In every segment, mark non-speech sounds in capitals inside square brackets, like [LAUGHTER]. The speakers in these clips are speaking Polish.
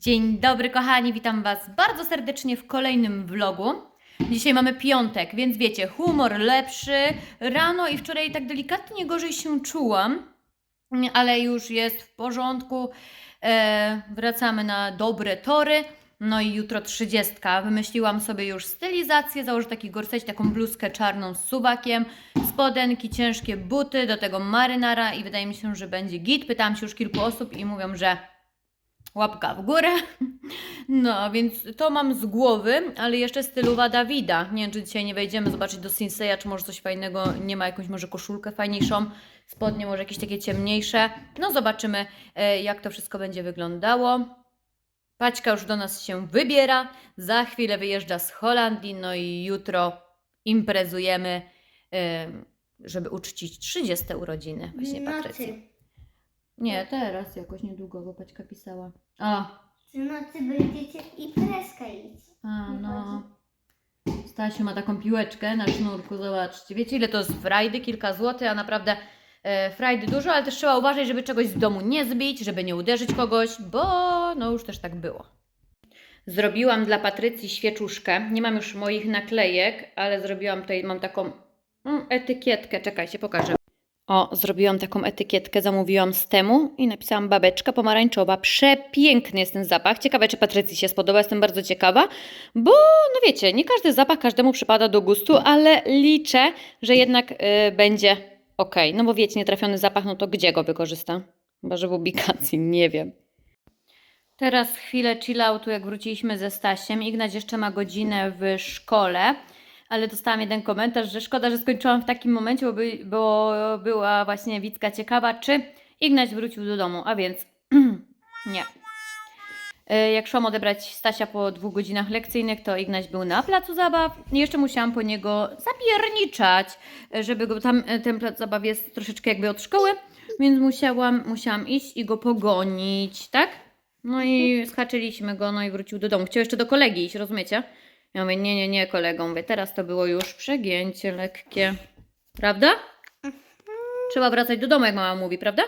Dzień dobry, kochani, witam Was bardzo serdecznie w kolejnym vlogu. Dzisiaj mamy piątek, więc wiecie, humor lepszy. Rano i wczoraj tak delikatnie gorzej się czułam, ale już jest w porządku. E, wracamy na dobre tory. No i jutro trzydziestka. Wymyśliłam sobie już stylizację, założę taki gorseć, taką bluzkę czarną z suwakiem, spodenki, ciężkie buty, do tego marynara i wydaje mi się, że będzie git. Pytałam się już kilku osób i mówią, że łapka w górę. No, więc to mam z głowy, ale jeszcze stylowa Dawida. Nie wiem, czy dzisiaj nie wejdziemy zobaczyć do Sinseya, czy może coś fajnego, nie ma jakąś może koszulkę fajniejszą, spodnie może jakieś takie ciemniejsze. No, zobaczymy, e, jak to wszystko będzie wyglądało. Paćka już do nas się wybiera, za chwilę wyjeżdża z Holandii, no i jutro imprezujemy, e, żeby uczcić 30 urodziny właśnie Patrycji. Nie, teraz jakoś niedługo, bo Paćka pisała. A, W nocy będziecie i preska iść. A, no. Stasiu ma taką piłeczkę na sznurku, zobaczcie. Wiecie ile to jest frajdy? Kilka złotych, a naprawdę e, frajdy dużo, ale też trzeba uważać, żeby czegoś z domu nie zbić, żeby nie uderzyć kogoś, bo no już też tak było. Zrobiłam dla Patrycji świeczuszkę. Nie mam już moich naklejek, ale zrobiłam tutaj, mam taką mm, etykietkę. Czekajcie, pokażę. O, zrobiłam taką etykietkę, zamówiłam z temu i napisałam babeczka pomarańczowa. Przepiękny jest ten zapach. Ciekawe, czy Patrycji się spodoba, jestem bardzo ciekawa, bo no wiecie, nie każdy zapach każdemu przypada do gustu, ale liczę, że jednak y, będzie ok. No bo wiecie, nietrafiony zapach, no to gdzie go wykorzysta? Chyba, że w ubikacji, nie wiem. Teraz chwilę chilloutu, jak wróciliśmy ze Stasiem. Ignać jeszcze ma godzinę w szkole, ale dostałam jeden komentarz, że szkoda, że skończyłam w takim momencie, bo, by, bo była właśnie Wicka ciekawa, czy Ignać wrócił do domu, a więc [CLEARS THROAT] nie. E, Jak szłam odebrać Stasia po dwóch godzinach lekcyjnych, to Ignaś był na placu zabaw jeszcze musiałam po niego zapierniczać, e, żeby go tam, e, ten plac zabaw jest troszeczkę jakby od szkoły, więc musiałam, musiałam iść i go pogonić, tak? No i skaczyliśmy go, no i wrócił do domu. Chciał jeszcze do kolegi iść, rozumiecie? Ja mówię, nie, nie, nie, kolegą, mówię, teraz to było już przegięcie lekkie. Prawda? Trzeba wracać do domu, jak mama mówi, prawda?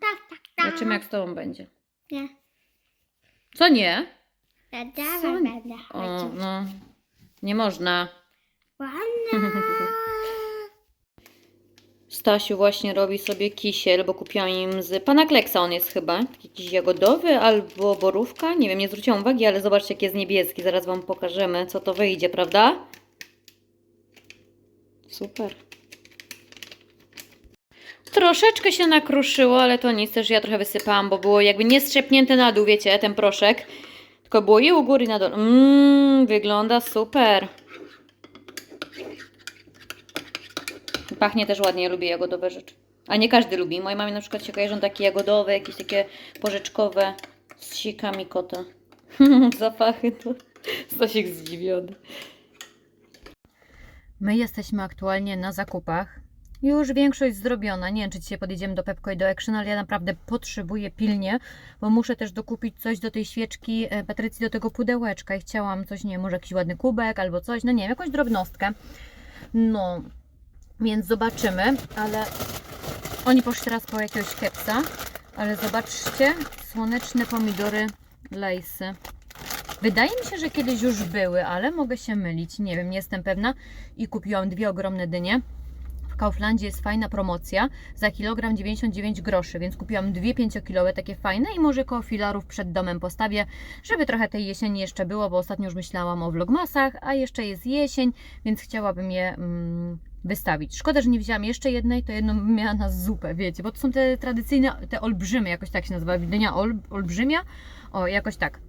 Tak, tak, tak. Zobaczymy, jak z tobą będzie. Nie. Co nie? Będę, Co? będę. O, no. Nie można. Ładna. [LAUGHS] Stasiu właśnie robi sobie kisiel, bo kupiłam im z pana Kleksa, on jest chyba, jakiś jagodowy albo borówka, nie wiem, nie zwróciłam uwagi, ale zobaczcie jaki jest niebieski, zaraz Wam pokażemy, co to wyjdzie, prawda? Super. Troszeczkę się nakruszyło, ale to nic, też ja trochę wysypałam, bo było jakby nie strzepnięte na dół, wiecie, ten proszek, tylko było i u góry i na dole. Mmm, wygląda super. Pachnie też ładnie, ja lubię jagodowe rzeczy. A nie każdy lubi. Mojej mamie na przykład się kojarzą takie jagodowe, jakieś takie porzeczkowe z sikami kota. [LAUGHS] Zapachy to Stasiek zdziwiony. My jesteśmy aktualnie na zakupach. Już większość zrobiona. Nie wiem, czy dzisiaj podjedziemy do Pepco i do Action, ale ja naprawdę potrzebuję pilnie, bo muszę też dokupić coś do tej świeczki e, Patrycji, do tego pudełeczka i chciałam coś, nie wiem, może jakiś ładny kubek albo coś, no nie wiem, jakąś drobnostkę. No, więc zobaczymy, ale oni poszli teraz po jakiegoś kepsa, ale zobaczcie, słoneczne pomidory lejsy. Wydaje mi się, że kiedyś już były, ale mogę się mylić, nie wiem, nie jestem pewna. I kupiłam dwie ogromne dynie. W Kauflandzie jest fajna promocja za kilogram 99 groszy, więc kupiłam dwie 5-kilowe, takie fajne i może koło filarów przed domem postawię, żeby trochę tej jesieni jeszcze było, bo ostatnio już myślałam o vlogmasach, a jeszcze jest jesień, więc chciałabym je mm, wystawić. Szkoda, że nie wzięłam jeszcze jednej, to jedną miała na zupę, wiecie, bo to są te tradycyjne, te olbrzymy, jakoś tak się nazywa, dynia ol, olbrzymia, o, jakoś tak.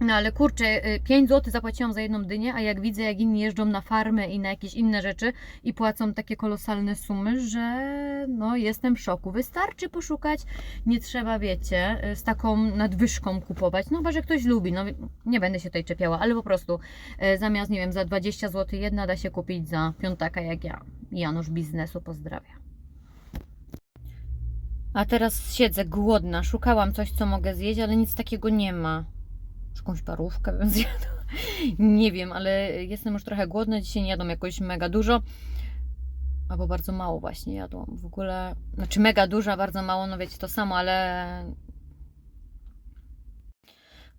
No ale kurczę, 5 zł zapłaciłam za jedną dynię, a jak widzę, jak inni jeżdżą na farmy i na jakieś inne rzeczy i płacą takie kolosalne sumy, że no jestem w szoku. Wystarczy poszukać, nie trzeba, wiecie, z taką nadwyżką kupować. No chyba, że ktoś lubi, no nie będę się tutaj czepiała, ale po prostu e, zamiast, nie wiem, za 20 zł jedna da się kupić za piątaka jak ja. Janusz Biznesu pozdrawia. A teraz siedzę głodna, szukałam coś, co mogę zjeść, ale nic takiego nie ma. Jakąś parówkę bym zjadła. Nie wiem, ale jestem już trochę głodna. Dzisiaj nie jadłam jakoś mega dużo. Albo bardzo mało właśnie jadłam. W ogóle, znaczy mega dużo, bardzo mało, no wiecie, to samo, ale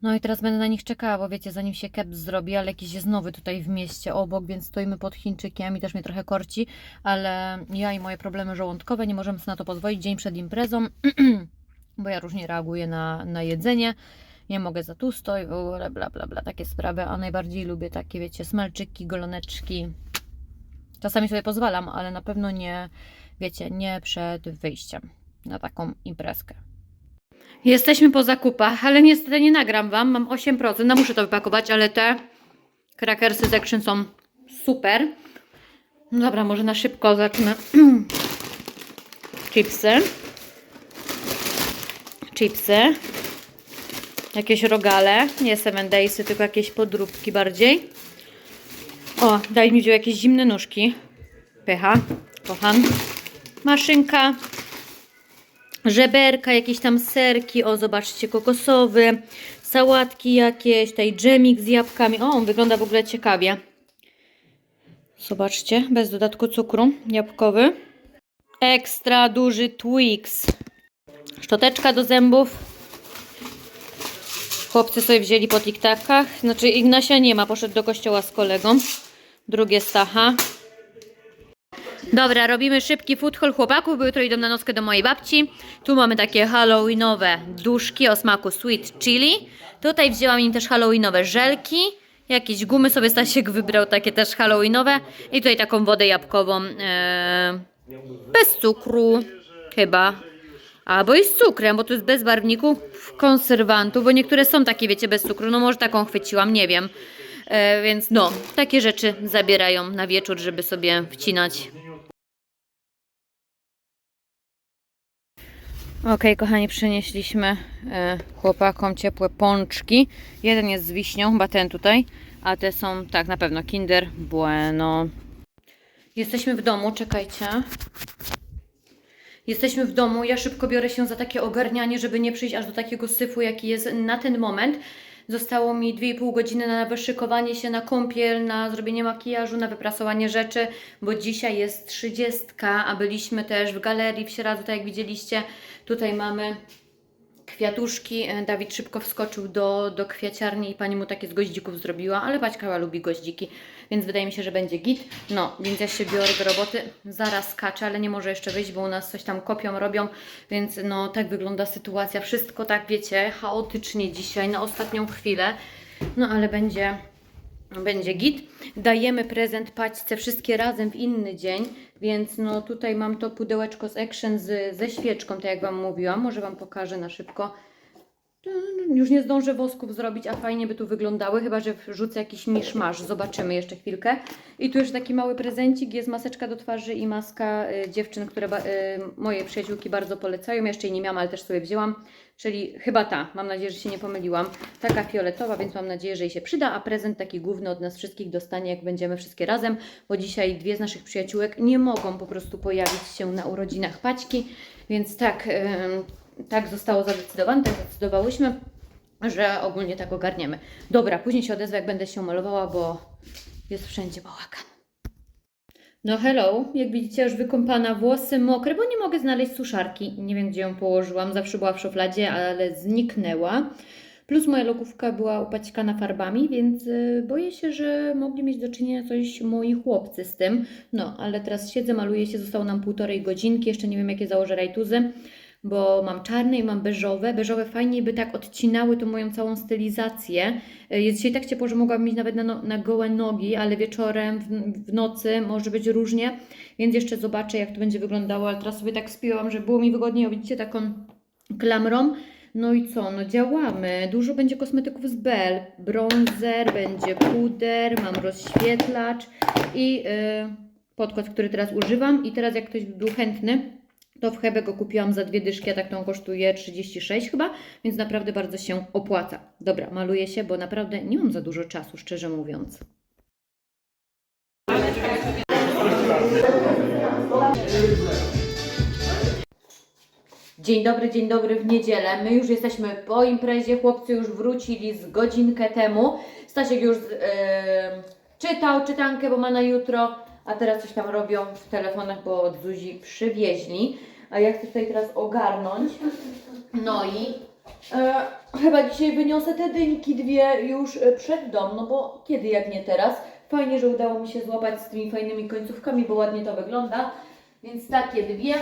No i teraz będę na nich czekała, bo wiecie, zanim się kep zrobi, ale jakiś jest nowy tutaj w mieście obok, więc stoimy pod Chińczykiem i też mnie trochę korci, ale ja i moje problemy żołądkowe nie możemy sobie na to pozwolić dzień przed imprezą, [CLEARS THROAT] bo ja różnie reaguję na, na jedzenie. Nie mogę za tłusto i w ogóle bla bla bla, takie sprawy, a najbardziej lubię takie, wiecie, smalczyki, goloneczki. Czasami sobie pozwalam, ale na pewno nie, wiecie, nie przed wyjściem na taką imprezkę. Jesteśmy po zakupach, ale niestety nie nagram Wam. Mam 8%. No muszę to wypakować, ale te krakersy z Action są super. No dobra, może na szybko zacznę. [CLEARS THROAT] Chipsy. Chipsy. Jakieś rogale. Nie 7 daysy, tylko jakieś podróbki bardziej. O, daj mi wziął jakieś zimne nóżki. Pycha. Kocham. Maszynka żeberka, jakieś tam serki, o zobaczcie, kokosowy, sałatki jakieś, tutaj dżemik z jabłkami, o on wygląda w ogóle ciekawie. Zobaczcie, bez dodatku cukru, jabłkowy. Ekstra duży Twix. Szczoteczka do zębów. Chłopcy sobie wzięli po tiktakach, znaczy Ignasia nie ma, poszedł do kościoła z kolegą. Drugie Stacha. Dobra, robimy szybki food chłopaków, bo jutro idą na nockę do mojej babci. Tu mamy takie halloweenowe duszki o smaku sweet chili. Tutaj wzięłam im też halloweenowe żelki. Jakieś gumy sobie Stasiek wybrał, takie też halloweenowe. I tutaj taką wodę jabłkową e, bez cukru chyba. Albo i z cukrem, bo tu jest bez barwników, konserwantów, bo niektóre są takie, wiecie, bez cukru. No może taką chwyciłam, nie wiem. E, więc no, takie rzeczy zabierają na wieczór, żeby sobie wcinać. Okej, kochani, przynieśliśmy e, chłopakom ciepłe pączki. Jeden jest z wiśnią, chyba ten tutaj, a te są, tak, na pewno Kinder Bueno. Jesteśmy w domu, czekajcie. Jesteśmy w domu, ja szybko biorę się za takie ogarnianie, żeby nie przyjść aż do takiego syfu, jaki jest na ten moment. Zostało mi 2,5 godziny na wyszykowanie się, na kąpiel, na zrobienie makijażu, na wyprasowanie rzeczy, bo dzisiaj jest 30, a byliśmy też w galerii w Sieradzu, tak jak widzieliście. Tutaj mamy kwiatuszki. E, Dawid szybko wskoczył do, do kwiaciarni i pani mu takie z goździków zrobiła, ale Baćka chyba lubi goździki, więc wydaje mi się, że będzie git. No, więc ja się biorę do roboty. Zaraz skaczę, ale nie może jeszcze wyjść, bo u nas coś tam kopią, robią, więc no tak wygląda sytuacja. Wszystko tak, wiecie, chaotycznie dzisiaj, na ostatnią chwilę. No, ale będzie będzie git. Dajemy prezent paćce wszystkie razem w inny dzień, więc no tutaj mam to pudełeczko z Action z, ze świeczką, tak jak Wam mówiłam. Może Wam pokażę na szybko. Już nie zdążę wosków zrobić, a fajnie by tu wyglądały, chyba że wrzucę jakiś miszmasz. Zobaczymy jeszcze chwilkę. I tu już taki mały prezencik, jest maseczka do twarzy i maska y, dziewczyn, które y, moje przyjaciółki bardzo polecają. Jeszcze jej nie miałam, ale też sobie wzięłam. Czyli chyba ta, mam nadzieję, że się nie pomyliłam. Taka fioletowa, więc mam nadzieję, że jej się przyda, a prezent taki główny od nas wszystkich dostanie, jak będziemy wszystkie razem, bo dzisiaj dwie z naszych przyjaciółek nie mogą po prostu pojawić się na urodzinach Paćki, więc tak, tak zostało zadecydowane, tak zdecydowałyśmy, że ogólnie tak ogarniemy. Dobra, później się odezwę, jak będę się malowała, bo jest wszędzie bałagan. No hello, jak widzicie już wykąpana, włosy mokre, bo nie mogę znaleźć suszarki. Nie wiem gdzie ją położyłam, zawsze była w szufladzie, ale zniknęła. Plus moja lokówka była upaćkana farbami, więc y, boję się, że mogli mieć do czynienia coś moi chłopcy z tym. No, ale teraz siedzę, maluję się, zostało nam półtorej godzinki, jeszcze nie wiem jakie założę rajtuzy, bo mam czarne i mam beżowe. Beżowe fajnie by tak odcinały tą moją całą stylizację. Y, Jest dzisiaj tak ciepło, że mogłabym mieć nawet na, no, na gołe nogi, ale wieczorem, w, w nocy może być różnie, więc jeszcze zobaczę jak to będzie wyglądało, ale teraz sobie tak spięłam, żeby było mi wygodniej, o widzicie, taką klamrą. No i co? No działamy. Dużo będzie kosmetyków z Bell. Bronzer, będzie puder, mam rozświetlacz i yy, podkład, który teraz używam. I teraz jak ktoś by był chętny, to w Hebe go kupiłam za dwie dyszki, a tak on kosztuje 36 chyba, więc naprawdę bardzo się opłaca. Dobra, maluję się, bo naprawdę nie mam za dużo czasu, szczerze mówiąc. Dzień dobry, dzień dobry w niedzielę. My już jesteśmy po imprezie, chłopcy już wrócili z godzinkę temu. Stasiek już e, czytał czytankę, bo ma na jutro, a teraz coś tam robią w telefonach, bo od Zuzi przywieźli. A ja chcę tutaj teraz ogarnąć. No i E, chyba dzisiaj wyniosę te dynki dwie już e, przed dom, no bo kiedy jak nie teraz. Fajnie, że udało mi się złapać z tymi fajnymi końcówkami, bo ładnie to wygląda. Więc takie dwie.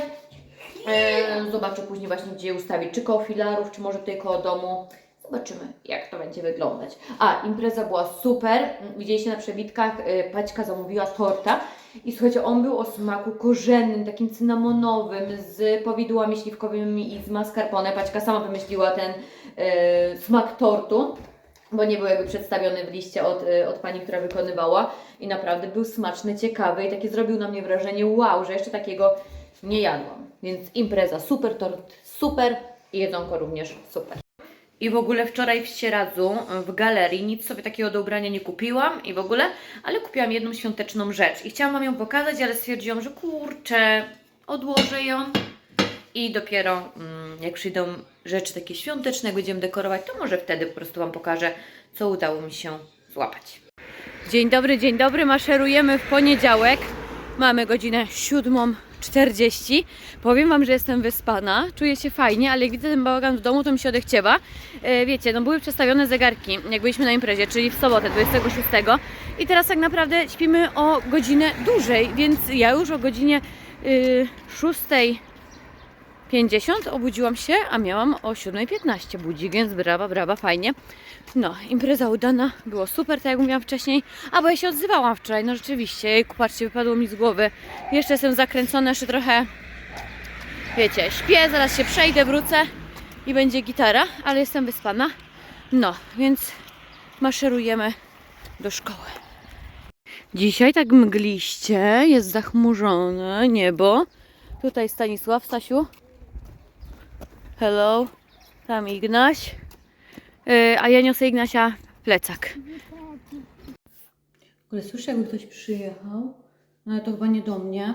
E, zobaczę później właśnie, gdzie je ustawić. Czy koło filarów, czy może tutaj koło domu. Zobaczymy, jak to będzie wyglądać. A, impreza była super. Widzieliście na przewitkach, e, Paćka zamówiła torta. I słuchajcie, on był o smaku korzennym, takim cynamonowym, z powidłami śliwkowymi i z mascarpone. Paćka sama wymyśliła ten e, smak tortu, bo nie był jakby przedstawiony w liście od, e, od pani, która wykonywała. I naprawdę był smaczny, ciekawy i takie zrobił na mnie wrażenie, wow, że jeszcze takiego nie jadłam. Więc impreza super, tort super i jedzonko również super. I w ogóle wczoraj w Sieradzu, w galerii, nic sobie takiego do ubrania nie kupiłam i w ogóle, ale kupiłam jedną świąteczną rzecz. I chciałam Wam ją pokazać, ale stwierdziłam, że kurczę, odłożę ją. I dopiero mm, jak przyjdą rzeczy takie świąteczne, jak będziemy dekorować, to może wtedy po prostu Wam pokażę, co udało mi się złapać. Dzień dobry, dzień dobry. Maszerujemy w poniedziałek. Mamy godzinę 7.40. Powiem Wam, że jestem wyspana, czuję się fajnie, ale jak widzę ten bałagan w domu, to mi się odechciewa. E, wiecie, no były przestawione zegarki, jak byliśmy na imprezie, czyli w sobotę 26. I teraz tak naprawdę śpimy o godzinę dłużej, więc ja już o godzinie y, 6.50 obudziłam się, a miałam o 7.15 budzik, więc brawa, brawa, fajnie. No, impreza udana, było super, tak jak mówiłam wcześniej. A bo ja się odzywałam wczoraj, no rzeczywiście, jejku, patrzcie, wypadło mi z głowy. Jeszcze jestem zakręcona, jeszcze trochę, wiecie, śpię, zaraz się przejdę, wrócę i będzie gitara, ale jestem wyspana. No, więc maszerujemy do szkoły. Dzisiaj tak mgliście, jest zachmurzone niebo. Tutaj Stanisław, Stasiu. Hello. Tam Ignaś. Yy, a ja niosę Ignasia plecak. W ogóle słyszę, jakby ktoś przyjechał, no ale to chyba nie do mnie.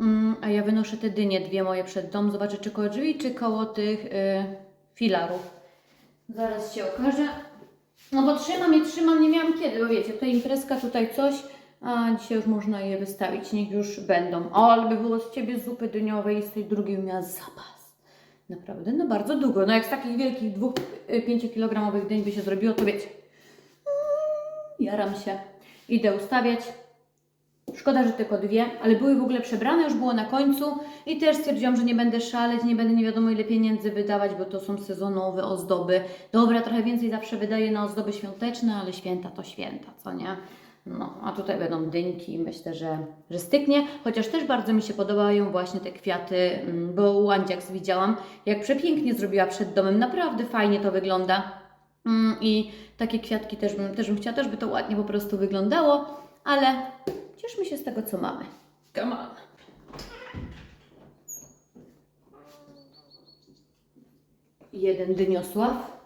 Mm, a ja wynoszę te dynie dwie moje przed dom. Zobaczę, czy koło drzwi, czy koło tych yy, filarów. Zaraz się okaże. No bo trzymam je, trzymam, nie miałam kiedy, bo wiecie, tutaj imprezka, tutaj coś, a dzisiaj już można je wystawić, niech już będą. O, ale by było z Ciebie zupy dyniowej i z tej drugiej miała zapas. Naprawdę, no bardzo długo. No jak z takich wielkich dwóch, y, pięciokilogramowych dyń by się zrobiło, to wiecie. Mm, Jaram się. Idę ustawiać. Szkoda, że tylko dwie, ale były w ogóle przebrane, już było na końcu i też stwierdziłam, że nie będę szaleć, nie będę nie wiadomo ile pieniędzy wydawać, bo to są sezonowe ozdoby. Dobra, trochę więcej zawsze wydaję na ozdoby świąteczne, ale święta to święta, co nie? No, a tutaj będą dynki, myślę, że, że styknie, chociaż też bardzo mi się podobają właśnie te kwiaty, mm, bo u Andziaks widziałam, jak przepięknie zrobiła przed domem, naprawdę fajnie to wygląda. Mm, I takie kwiatki też bym, też bym chciała, też by to ładnie po prostu wyglądało, ale cieszmy się z tego, co mamy. Come on. Jeden dyniosław.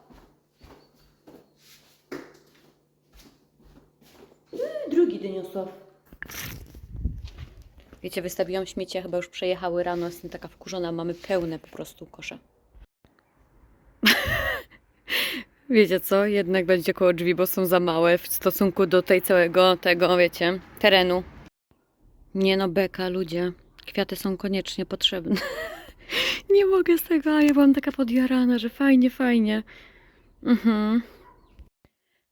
Y, Drugi dyniosław. Wiecie, wystawiłam śmieci, chyba już przejechały rano. Jestem taka wkurzona, mamy pełne po prostu kosze. [LAUGHS] Wiecie co? Jednak będzie koło drzwi, bo są za małe w stosunku do tej całego tego, wiecie, terenu. Nie no, beka, ludzie. Kwiaty są koniecznie potrzebne. [LAUGHS] Nie mogę z tego, a ja byłam taka podjarana, że fajnie, fajnie. Mhm.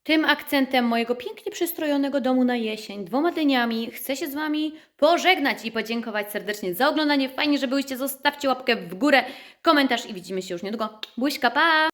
Tym akcentem mojego pięknie przystrojonego domu na jesień, dwoma dyniami, chcę się z Wami pożegnać i podziękować serdecznie za oglądanie. Fajnie, że byliście. Zostawcie łapkę w górę, komentarz i widzimy się już niedługo. Buźka, pa!